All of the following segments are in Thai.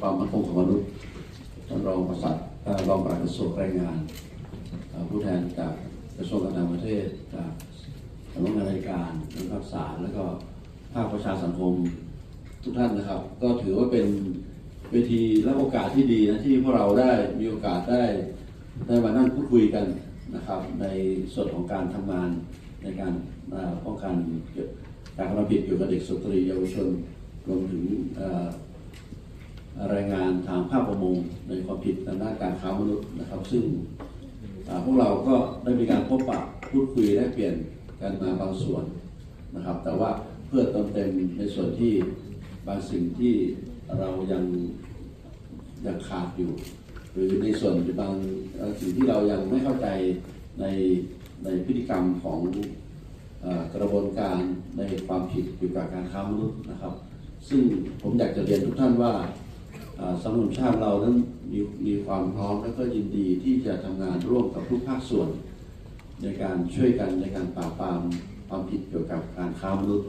ความมั่นคงของมนุษย์ท่านรองประสัตเอ่อรองปลัดกระทรวงแรงงานผู้แทนจากกระทรวงการต่างประเทศจากสำนักงานราชการนักศึกษาแล้วก็ภาคประชาสังคมทุกท่านนะครับ ก็ถือว่าเป็นเวทีและโอกาสที่ดีนะที่พวกเราได้มีโอกาสได้ได้มานั่งพูดคุยกันนะครับ ในส่วนของการทำงานในการป้องกันเกี่ยวการกระทำผิดเกี่ยวกับเด็กสตรีเยาวชนรวมถึง รายงานทางภาคประมงในความผิดทางด้านการค้ามนุษย์นะครับ ซึ่งพวกเราก็ได้มีการพบปะพูดคุยและเปลี่ยนกันมาบางส่วนนะครับ แต่ว่าเพื่อเติมเต็มในส่วนที่บางสิ่งที่เรายังยังขาดอยู่ หรือในส่วนบางสิ่งที่เรายังไม่เข้าใจในในพฤติกรรมของกระบวนการในความผิดเกี่ยวกับการค้ามนุษย์นะครับ ซึ่งผมอยากจะเรียนทุกท่านว่า สังคมชาติเรานั้นมีมีความพร้อมและก็ยินดีที่จะทำงานร่วมกับทุกภาคส่วน ในการช่วยกันในการปราบปรามความผิดเกี่ยวกับการค้ามนุษย์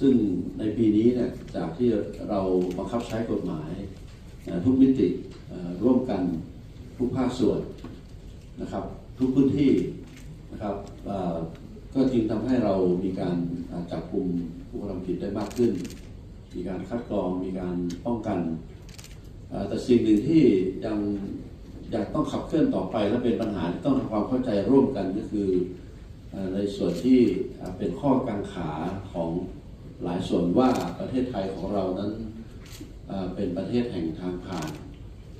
ซึ่งในปีนี้เนี่ยจากที่เราบังคับใช้กฎหมายทุกมิติร่วมกันทุกภาคส่วนนะครับ ทุกพื้นที่นะครับก็จึงทำให้เรามีการจับกลุ่มผู้กระทำผิดได้มากขึ้น มีการคัดกรองมีการป้องกัน แต่สิ่งหนึ่งที่ยังอยังต้องขับเคลื่อนต่อไปและเป็นปัญหาที่ต้องทำความเข้าใจร่วมกันก็คือในส่วนที่เป็นข้อกังขาของหลายส่วนว่าประเทศไทยของเรานั้นเป็นประเทศแห่งทางผ่าน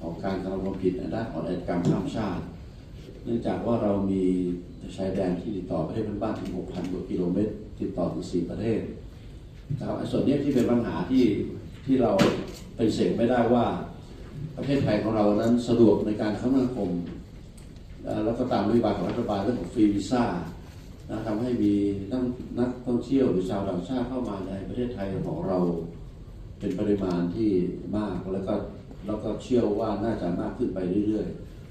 ของการกระทำความผิดในด้านของอาชญากรรมข้ามชาติ เนื่องจากว่าเรามีชายแดนที่ติดต่อประเทศเพื่อนบ้านถึง 6,000 กว่ากิโลเมตร ติดต่อถึง 4 ประเทศนะครับส่วนนี้ที่เป็นปัญหาที่ที่เราเป็นเสกไม่ได้ว่า ประเทศไทยของเรานั้นสะดวกในการคมนาคมเอ่อแล้วก็ตามนโยบายของรัฐบาลเรื่องของฟรีวีซ่าทำให้มีนักนักท่องเที่ยวหรือชาวต่างชาติเข้ามาในประเทศไทยของเราเป็นปริมาณที่มากแล้วก็แล้วก็เชื่อว่าน่าจะมากขึ้นไปเรื่อย